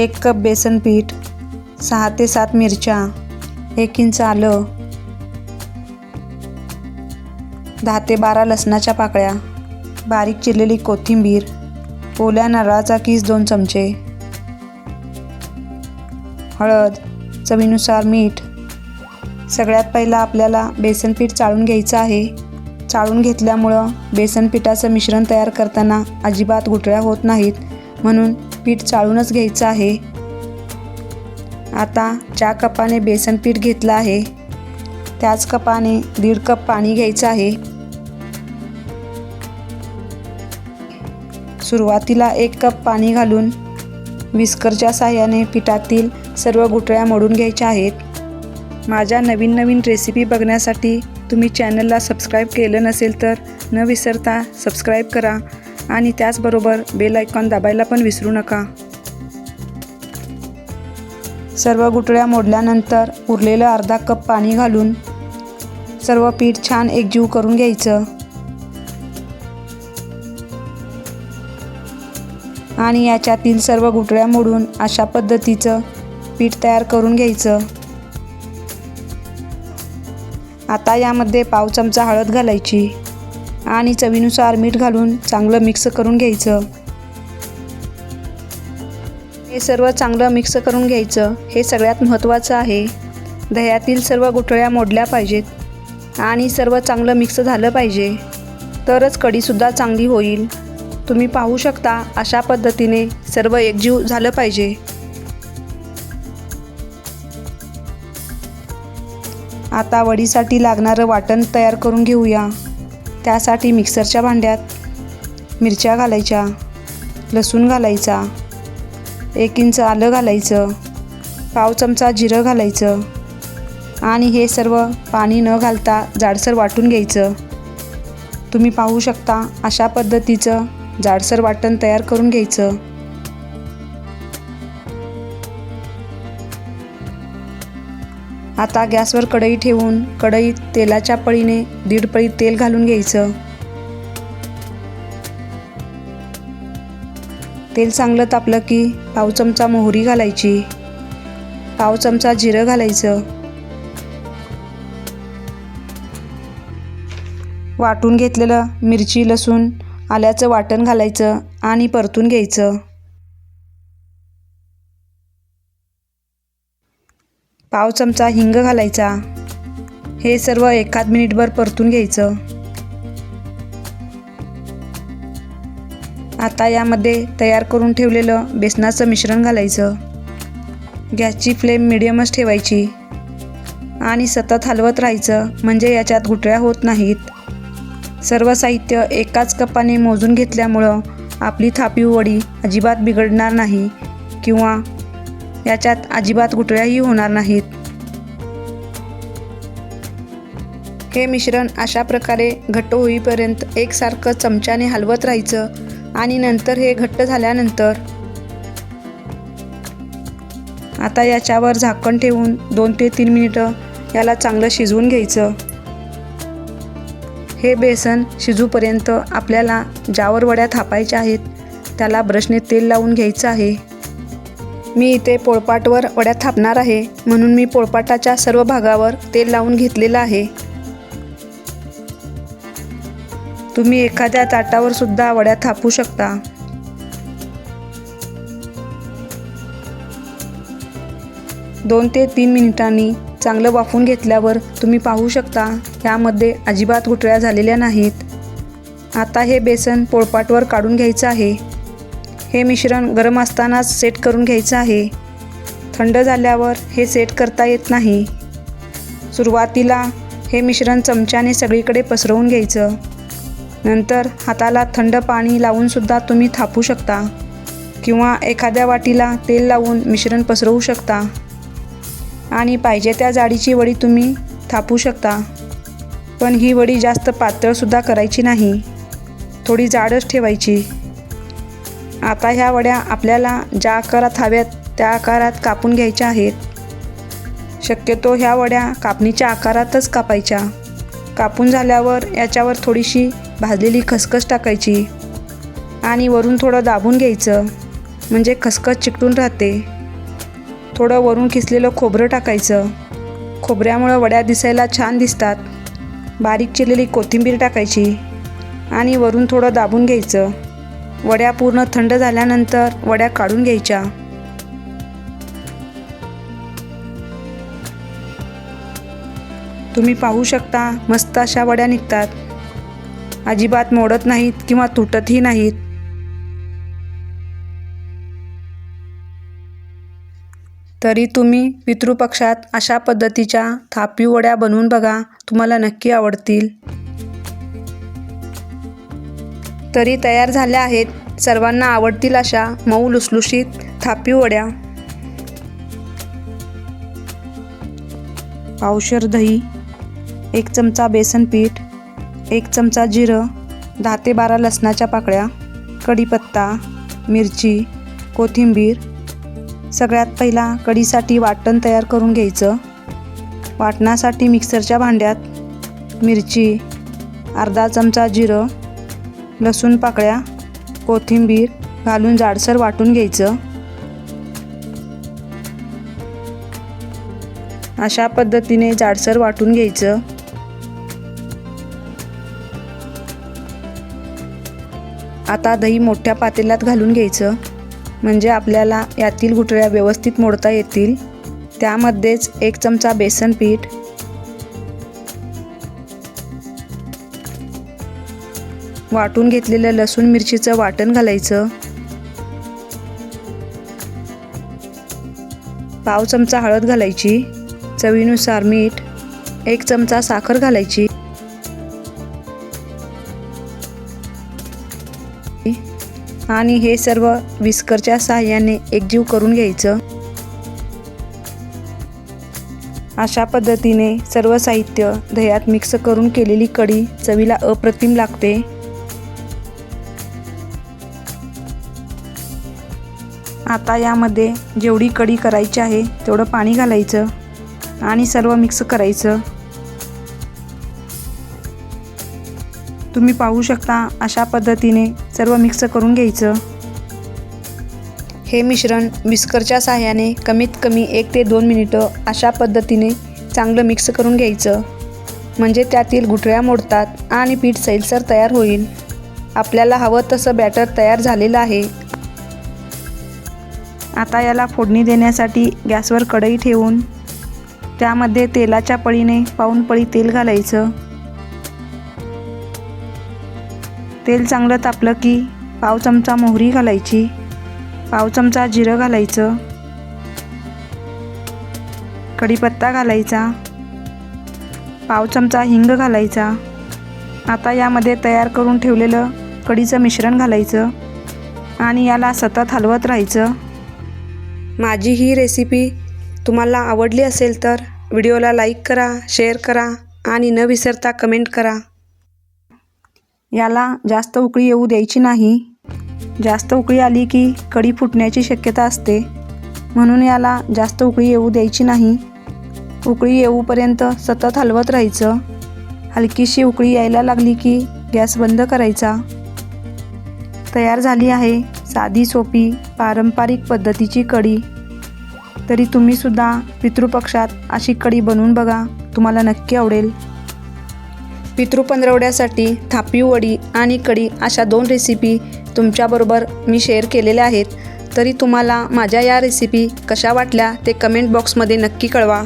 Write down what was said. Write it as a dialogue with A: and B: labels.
A: एक कप बेसन पीठ सहा ते सात मिरच्या एक इंच आलं दहा ते बारा लसणाच्या पाकळ्या बारीक चिरलेली कोथिंबीर ओल्या नारळाचा किस दोन चमचे हळद चवीनुसार मीठ. सगळ्यात पहिला आपल्याला बेसन पीठ चाळून घ्यायचं आहे. चाळून घेतल्यामुळं बेसन पिठाचं मिश्रण तयार करताना अजिबात गुठळ्या होत नाहीत. म्हणून पीठ चाळूनच घ्यायचं आहे. आता ज्या कपाने बेसन पीठ घेतलं आहे त्याच कपाने दीड कप पाणी घ्यायचं आहे. सुरुवातीला एक कप पाणी घालून विस्करच्या साह्याने पिठातील सर्व गुठळ्या मोडून घ्यायच्या आहेत. माझ्या नवीन नवीन रेसिपी बघण्यासाठी तुम्ही चॅनलला सबस्क्राईब केलं नसेल तर न विसरता सबस्क्राईब करा. आणि त्याचबरोबर बेल आयकॉन दाबायला पण विसरू नका. सर्व गुठळ्या मोडल्यानंतर उरलेलं अर्धा कप पाणी घालून सर्व पीठ छान एकजीव करून घ्यायचं. आणि याच्यातील सर्व गुठळ्या मोडून अशा पद्धतीचं पीठ तयार करून घ्यायचं. आता यामध्ये पाव चमचा हळद घालायची. आणि चवीनुसार मीठ घालून चांगलं मिक्स करून घ्यायचं. हे सर्व चांगलं मिक्स करून घ्यायचं. हे सगळ्यात महत्त्वाचं आहे. दह्यातील सर्व गुठळ्या मोडल्या पाहिजेत आणि सर्व चांगलं मिक्स झालं पाहिजे. तरच कढीसुद्धा चांगली होईल. तुम्ही पाहू शकता अशा पद्धतीने सर्व एकजीव झालं पाहिजे. आता वडीसाठी लागणारं वाटण तयार करून घेऊया. त्यासाठी मिक्सरच्या भांड्यात मिरच्या घालायच्या लसूण घालायचा एक इंच आलं घालायचं पाव चमचा जिरं घालायचं आणि हे सर्व पाणी न घालता जाडसर वाटून घ्यायचं. तुम्ही पाहू शकता अशा पद्धतीचं जाडसर वाटण तयार करून घ्यायचं. आता गॅसवर कढई ठेवून कढईत तेलाच्या पळीने दीड पळी तेल घालून घ्यायचं. तेल चांगलं तापलं की पाव चमचा मोहरी घालायची. पाव चमचा जिरं घालायचं. वाटून घेतलेलं मिरची लसूण आल्याचं वाटण घालायचं आणि परतून घ्यायचं. पाव चमचा हिंग घालायचा. हे सर्व एकाद मिनिटभर परतून घ्यायचं. आता यामध्ये तयार करून ठेवलेलं बेसनाचं मिश्रण घालायचं. गॅसची फ्लेम मिडियमच ठेवायची. आणि सतत हलवत राहायचं म्हणजे याच्यात घुटळ्या होत नाहीत. सर्व साहित्य एकाच कपाने मोजून घेतल्यामुळं आपली थापीव वडी अजिबात बिघडणार नाही किंवा याच्यात अजिबात गुठळ्याही होणार नाहीत. हे मिश्रण अशा प्रकारे घट्ट होईपर्यंत एकसारखं चमच्याने हलवत राहायचं आणि नंतर हे घट्ट झाल्यानंतर आता याच्यावर झाकण ठेवून दोन ते तीन मिनिटं याला चांगलं शिजवून घ्यायचं. हे बेसन शिजूपर्यंत आपल्याला ज्यावर वड्या थापायच्या आहेत त्याला ब्रशने तेल लावून घ्यायचं आहे. मी इथे पोळपाटवर वड्या थापणार आहे म्हणून मी पोळपाटाच्या सर्व भागावर तेल लावून घेतलेलं आहे. तुम्ही एखाद्या ताटावर सुद्धा वड्या थापू शकता. दोन ते तीन मिनिटांनी चांगलं वाफून घेतल्यावर तुम्ही पाहू शकता यामध्ये अजिबात गुठळ्या झालेल्या नाहीत. आता हे बेसन पोळपाटवर काढून घ्यायचं आहे. हे मिश्रण गरम असतानाच सेट करून घ्यायचं आहे. थंड झाल्यावर हे सेट करता येत नाही. सुरुवातीला हे मिश्रण चमच्याने सगळीकडे पसरवून घ्यायचं. नंतर हाताला थंड पाणी लावूनसुद्धा तुम्ही थापू शकता किंवा एखाद्या वाटीला तेल लावून मिश्रण पसरवू शकता. आणि पाहिजे त्या जाडीची वडी तुम्ही थापू शकता. पण ही वडी जास्त पातळसुद्धा करायची नाही. थोडी जाडच ठेवायची. आता ह्या वड्या आपल्याला ज्या आकारात हव्यात त्या आकारात कापून घ्यायच्या आहेत. शक्यतो ह्या वड्या कापणीच्या आकारातच कापायच्या. कापून झाल्यावर याच्यावर थोडीशी भाजलेली खसखस टाकायची आणि वरून थोडं दाबून घ्यायचं म्हणजे खसखस चिकटून राहते. थोडं वरून किसलेलं खोबरं टाकायचं. खोबऱ्यामुळं वड्या दिसायला छान दिसतात. बारीक चिरलेली कोथिंबीर टाकायची आणि वरून थोडं दाबून घ्यायचं. वड्या पूर्ण थंड झाल्यानंतर वड्या काढून घ्यायच्या. तुम्ही पाहू शकता मस्त अशा वड्या निघतात. अजिबात मोडत नाहीत किंवा तुटतही नाहीत. तरी तुम्ही पितृपक्षात अशा पद्धतीच्या थापी वड्या बनवून बघा तुम्हाला नक्की आवडतील. तरी तयार झाल्या आहेत. सर्वांना आवडतील अशा मऊ लुसलुशीत थापी वड्या. पावशर दही एक चमचा बेसन पीठ एक चमचा जिरं दहा ते बारा लसणाच्या पाकळ्या कढीपत्ता मिरची कोथिंबीर. सगळ्यात पहिला कढीसाठी वाटण तयार करून घ्यायचं. वाटणासाठी मिक्सरच्या भांड्यात मिरची अर्धा चमचा जिरं लसूण पाकळ्या कोथिंबीर घालून जाडसर वाटून घ्यायचं. अशा पद्धतीने जाडसर वाटून घ्यायचं. आता दही मोठ्या पातेल्यात घालून घ्यायचं. म्हणजे आपल्याला यातील गुठळ्या व्यवस्थित मोडता येतील. त्यामध्येच एक चमचा बेसन पीठ वाटून घेतलेलं लसूण मिरचीचं वाटण घालायचं. पाव चमचा हळद घालायची. चवीनुसार मीठ एक चमचा साखर घालायची. आणि हे सर्व विस्करच्या सहाय्याने एकजीव करून घ्यायचं. अशा पद्धतीने सर्व साहित्य दह्यात मिक्स करून केलेली कढी चवीला अप्रतिम लागते. आता यामध्ये जेवढी कढी करायची आहे तेवढं पाणी घालायचं आणि सर्व मिक्स करायचं. तुम्ही पाहू शकता अशा पद्धतीने सर्व मिक्स करून घ्यायचं. हे मिश्रण विस्करच्या सहाय्याने कमीत कमी एक ते दोन मिनिटं अशा पद्धतीने चांगलं मिक्स करून घ्यायचं. म्हणजे त्यातील गुठळ्या मोडतात आणि पीठ सैलसर तयार होईल. आपल्याला हवं तसं बॅटर तयार झालेलं आहे. आता याला फोडणी देण्यासाठी गॅसवर कढई ठेवून त्यामध्ये तेलाच्या पळीने पाऊन पळी तेल घालायचं. तेल चांगलं तापलं की पाव चमचा मोहरी घालायची. पाव चमचा जिरं घालायचं. कढीपत्ता घालायचा. पाव चमचा हिंग घालायचा. आता यामध्ये तयार करून ठेवलेलं कढीचं मिश्रण घालायचं आणि याला सतत हलवत राहायचं. माझी ही रेसिपी तुम्हाला आवडली असेल तर व्हिडिओला लाईक करा शेअर करा आणि न विसरता कमेंट करा. याला जास्त उकळी येऊ द्यायची नाही. जास्त उकळी आली की कढी फुटण्याची शक्यता असते. म्हणून याला जास्त उकळी येऊ द्यायची नाही. उकळी येऊपर्यंत सतत हलवत राहायचं. हलकीशी उकळी यायला लागली की गॅस बंद करायचा. तयार झाली आहे साधी सोपी पारंपरिक पद्धतीची कढी. तरी तुम्हीसुद्धा पितृपक्षात अशी कढी बनवून बघा. तुम्हाला नक्की आवडेल. पितृपंधरवड्यासाठी थापी वडी आणि कढी अशा दोन रेसिपी तुमच्याबरोबर मी शेअर केलेल्या आहेत. तरी तुम्हाला माझ्या या रेसिपी कशा वाटल्या ते कमेंट बॉक्समध्ये नक्की कळवा.